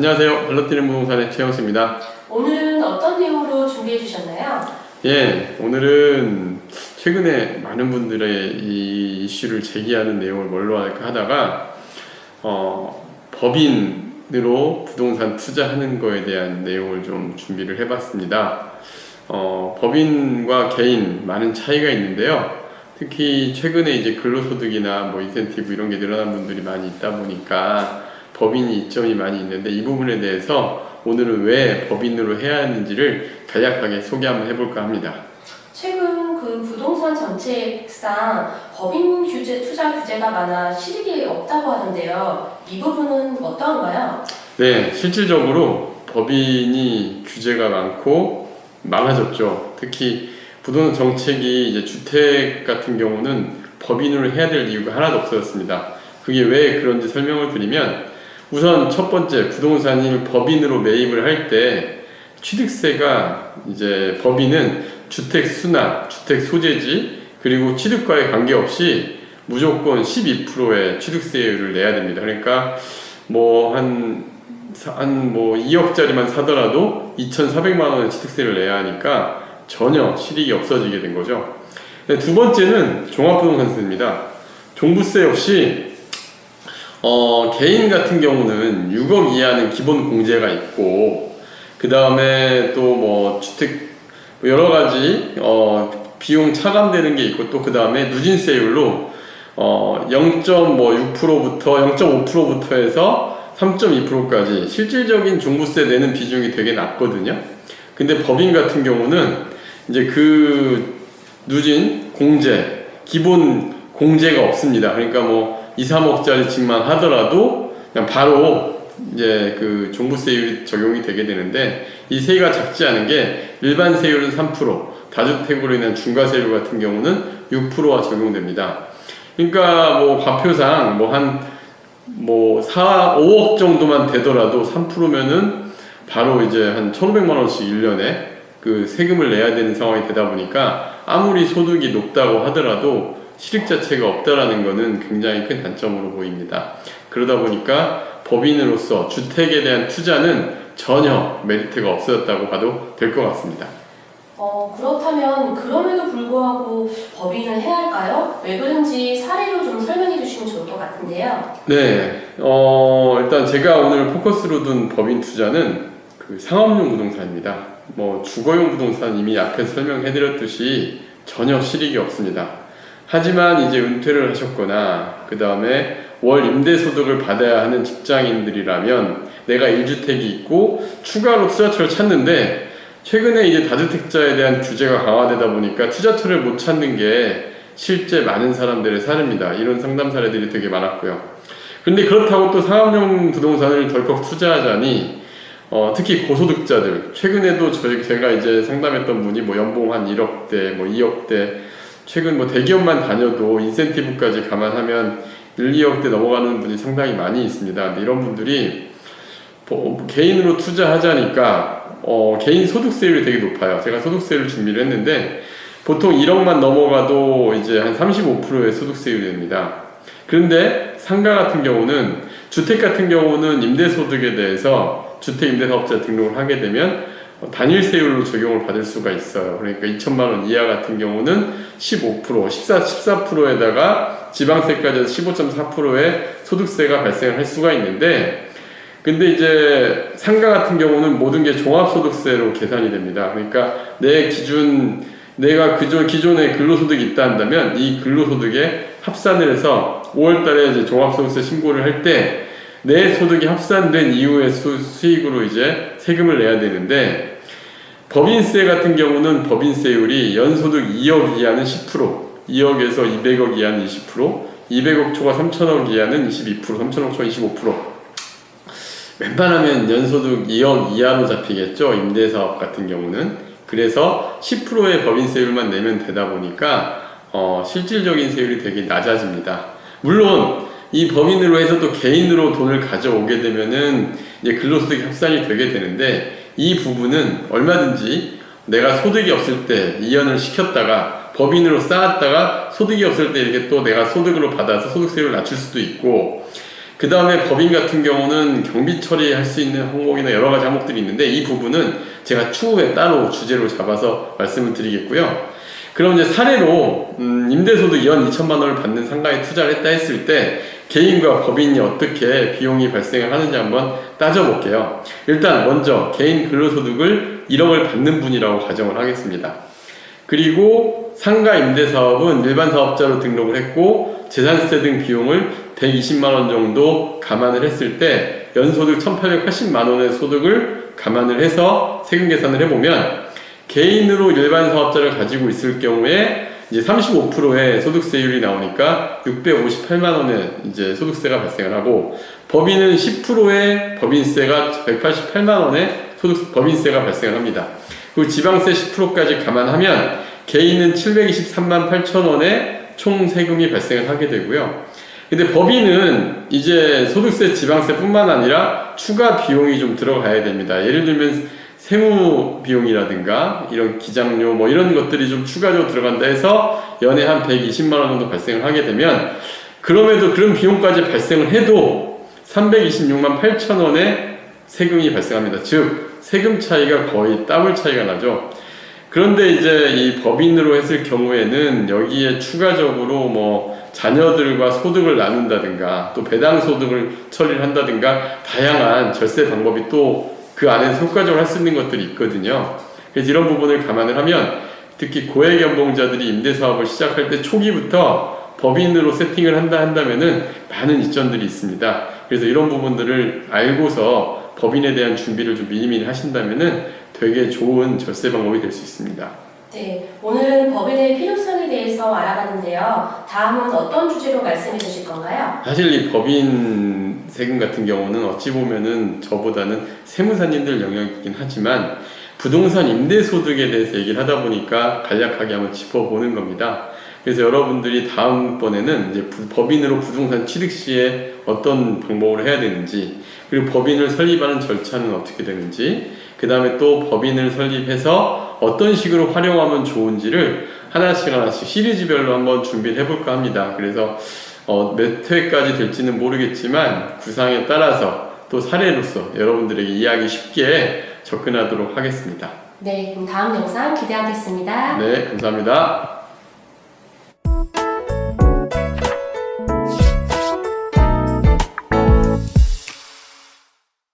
안녕하세요. 발로뛰는 부동산의 최영수입니다. 오늘은 어떤 내용으로 준비해 주셨나요? 예, 오늘은 최근에 많은 분들의 이 이슈를 제기하는 내용을 뭘로 할까 하다가 어, 법인으로 부동산 투자하는 거에 대한 내용을 좀 준비를 해봤습니다. 어, 법인과 개인 많은 차이가 있는데요. 특히 최근에 이제 근로소득이나 뭐 인센티브 이런 게 늘어난 분들이 많이 있다 보니까 법인이 이점이 많이 있는데 이 부분에 대해서 오늘은 왜 법인으로 해야 하는지를 간략하게 소개 한번 해볼까 합니다. 최근 그 부동산 정책상 법인 규제, 투자 규제가 많아 실익이 없다고 하던데요. 이 부분은 어떠한가요? 네, 실질적으로 법인이 규제가 많고 많아졌죠. 특히 부동산 정책이 이제 주택 같은 경우는 법인으로 해야 될 이유가 하나도 없어졌습니다. 그게 왜 그런지 설명을 드리면 우선 첫 번째 부동산을 법인으로 매입을 할 때 취득세가 이제 법인은 주택 수납, 주택 소재지 그리고 취득과에 관계없이 무조건 12%의 취득세율을 내야 됩니다. 그러니까 뭐한 한뭐 2억짜리만 사더라도 2,400만 원의 취득세를 내야 하니까 전혀 실익이 없어지게 된 거죠. 네, 두 번째는 종합부동산세입니다. 종부세 역시 어, 개인 같은 경우는 6억 이하는 기본 공제가 있고 그 다음에 또 뭐 주택 뭐 여러 가지 어, 비용 차감되는 게 있고 또 그 다음에 누진세율로 어, 0.6%부터 0.5%부터 해서 3.2%까지 실질적인 종부세 내는 비중이 되게 낮거든요. 근데 법인 같은 경우는 이제 그 누진 공제 기본 공제가 없습니다. 그러니까 뭐 2, 3억짜리 집만 하더라도 그냥 바로 이제 그 종부세율이 적용이 되게 되는데 이 세가 작지 않은 게 일반 세율은 3%, 다주택으로 인한 중과세율 같은 경우는 6%가 적용됩니다. 그러니까 뭐 과표상 뭐한뭐 4, 5억 정도만 되더라도 3%면은 바로 이제 한 1,500만 원씩 1년에 그 세금을 내야 되는 상황이 되다 보니까 아무리 소득이 높다고 하더라도 실익 자체가 없다라는 것은 굉장히 큰 단점으로 보입니다. 그러다 보니까 법인으로서 주택에 대한 투자는 전혀 메리트가 없어졌다고 봐도 될 것 같습니다. 어, 그렇다면 그럼에도 불구하고 법인을 해야 할까요? 왜 그런지 사례로 좀 설명해 주시면 좋을 것 같은데요. 네, 어, 일단 제가 오늘 포커스로 둔 법인 투자는 그 상업용 부동산입니다. 뭐 주거용 부동산 이미 앞에서 설명해 드렸듯이 전혀 실익이 없습니다. 하지만 이제 은퇴를 하셨거나 그 다음에 월 임대 소득을 받아야 하는 직장인들이라면 내가 1주택이 있고 추가로 투자처를 찾는데 최근에 이제 다주택자에 대한 규제가 강화되다 보니까 투자처를 못 찾는 게 실제 많은 사람들의 사례입니다. 이런 상담 사례들이 되게 많았고요. 근데 그렇다고 또 상업용 부동산을 덜컥 투자하자니 어, 특히 고소득자들 최근에도 저희 제가 이제 상담했던 분이 뭐 연봉 한 1억대, 뭐 2억대 최근 뭐 대기업만 다녀도 인센티브까지 감안하면 1, 2억대 넘어가는 분이 상당히 많이 있습니다. 이런 분들이 뭐 개인으로 투자하자니까 어, 개인 소득세율이 되게 높아요. 제가 소득세율 준비를 했는데 보통 1억만 넘어가도 이제 한 35%의 소득세율이 됩니다. 그런데 상가 같은 경우는 주택 같은 경우는 임대소득에 대해서 주택임대사업자 등록을 하게 되면 단일세율로 적용을 받을 수가 있어요. 그러니까 2천만 원 이하 같은 경우는 15%, 14, 14%에다가 지방세까지 해서 15.4%의 소득세가 발생할 수가 있는데 근데 이제 상가 같은 경우는 모든 게 종합소득세로 계산이 됩니다. 그러니까 내 기준 내가 그전 기존에 근로소득이 있다 한다면 이 근로소득에 합산을 해서 5월달에 이제 종합소득세 신고를 할때 내 소득이 합산된 이후의 수, 수익으로 이제 세금을 내야 되는데 법인세 같은 경우는 법인세율이 연소득 2억 이하는 10%, 2억에서 200억 이하는 20%, 200억 초과 3천억 이하는 22%, 3천억 초과 25%. 웬만하면 연소득 2억 이하로 잡히겠죠. 임대사업 같은 경우는. 그래서 10%의 법인세율만 내면 되다 보니까 어, 실질적인 세율이 되게 낮아집니다. 물론 이 법인으로 해서 또 개인으로 돈을 가져오게 되면은 이제 근로소득이 합산이 되게 되는데 이 부분은 얼마든지 내가 소득이 없을 때 이연을 시켰다가 법인으로 쌓았다가 소득이 없을 때 이렇게 또 내가 소득으로 받아서 소득세율을 낮출 수도 있고 그 다음에 법인 같은 경우는 경비 처리할 수 있는 항목이나 여러 가지 항목들이 있는데 이 부분은 제가 추후에 따로 주제로 잡아서 말씀을 드리겠고요. 그럼 이제 사례로 음, 임대소득 연 2천만 원을 받는 상가에 투자를 했다 했을 때 개인과 법인이 어떻게 비용이 발생을 하는지 한번 따져볼게요. 일단 먼저 개인 근로소득을 1억을 받는 분이라고 가정을 하겠습니다. 그리고 상가 임대 사업은 일반 사업자로 등록을 했고 재산세 등 비용을 120만 원 정도 감안을 했을 때 연소득 1,880만 원의 소득을 감안을 해서 세금 계산을 해보면 개인으로 일반 사업자를 가지고 있을 경우에 이제 35%의 소득세율이 나오니까 658만 원의 이제 소득세가 발생을 하고 법인은 10%의 법인세가 188만 원의 소득 법인세가 발생을 합니다. 그리고 지방세 10%까지 감안하면 개인은 723만 8천 원의 총 세금이 발생을 하게 되고요. 근데 법인은 이제 소득세, 지방세뿐만 아니라 추가 비용이 좀 들어가야 됩니다. 예를 들면 세무 비용이라든가 이런 기장료 뭐 이런 것들이 좀 추가적으로 들어간다 해서 연에 한 120만 원 정도 발생을 하게 되면 그럼에도 그런 비용까지 발생을 해도 326만 8천 원의 세금이 발생합니다. 즉 세금 차이가 거의 더블 차이가 나죠. 그런데 이제 이 법인으로 했을 경우에는 여기에 추가적으로 뭐 자녀들과 소득을 나눈다든가 또 배당 소득을 처리를 한다든가 다양한 절세 방법이 또 그 안에서 효과적으로 할 수 있는 것들이 있거든요. 그래서 이런 부분을 감안을 하면 특히 고액 연봉자들이 임대 사업을 시작할 때 초기부터 법인으로 세팅을 한다 한다면은 많은 이점들이 있습니다. 그래서 이런 부분들을 알고서 법인에 대한 준비를 좀 미리미리 하신다면은 되게 좋은 절세 방법이 될 수 있습니다. 네, 오늘은 법인의 필요성에 대해서 알아봤는데요. 다음은 어떤 주제로 말씀해 주실 건가요? 사실 이 법인 세금 같은 경우는 어찌 보면은 저보다는 세무사님들 영역이긴 하지만 부동산 임대소득에 대해서 얘기를 하다 보니까 간략하게 한번 짚어보는 겁니다. 그래서 여러분들이 다음번에는 이제 부- 법인으로 부동산 취득 시에 어떤 방법을 해야 되는지, 그리고 법인을 설립하는 절차는 어떻게 되는지, 그 다음에 또 법인을 설립해서 어떤 식으로 활용하면 좋은지를 하나씩 하나씩 시리즈별로 한번 준비를 해볼까 합니다. 그래서 어, 몇 회까지 될지는 모르겠지만 구상에 따라서 또 사례로서 여러분들에게 이해하기 쉽게 접근하도록 하겠습니다. 네, 그럼 다음 영상 기대하겠습니다. 네, 감사합니다.